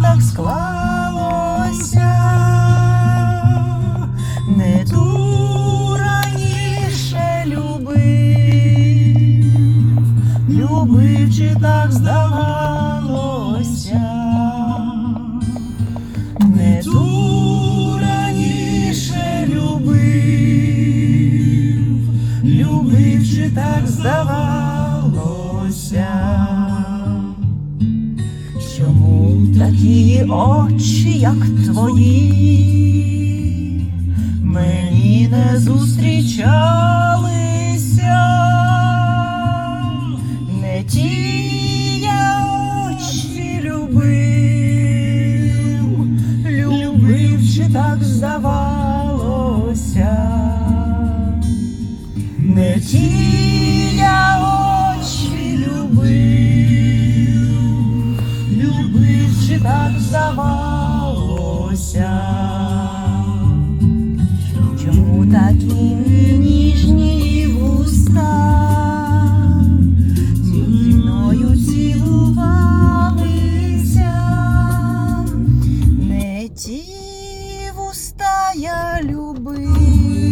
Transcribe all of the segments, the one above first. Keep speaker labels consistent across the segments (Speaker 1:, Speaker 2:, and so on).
Speaker 1: так склалося, не ту раніше любив, любив чи так здавалося, не ту раніше любив, любив чи так здавалося. Такі очі, як твої, мені не зустрічалися, не ті я очі любив, любив чи так здавалося, не ті так здавалося. Чому такі ніжні вуста зі мною? Не ті вуста я любив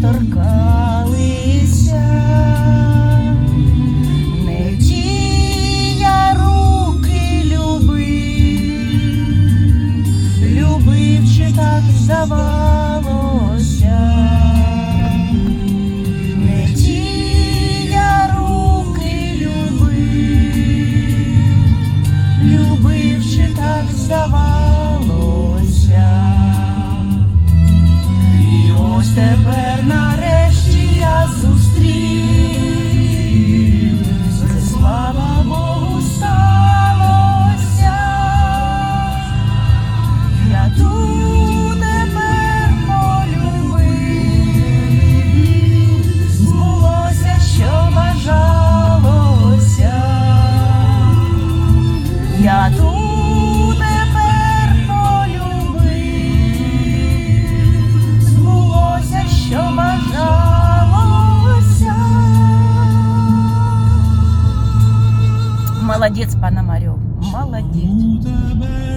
Speaker 1: доторкалися, не ті я руки любив, любив чи не ті руки любив, любив чи так здавалося. І Молодець, пана Марьов, молодець.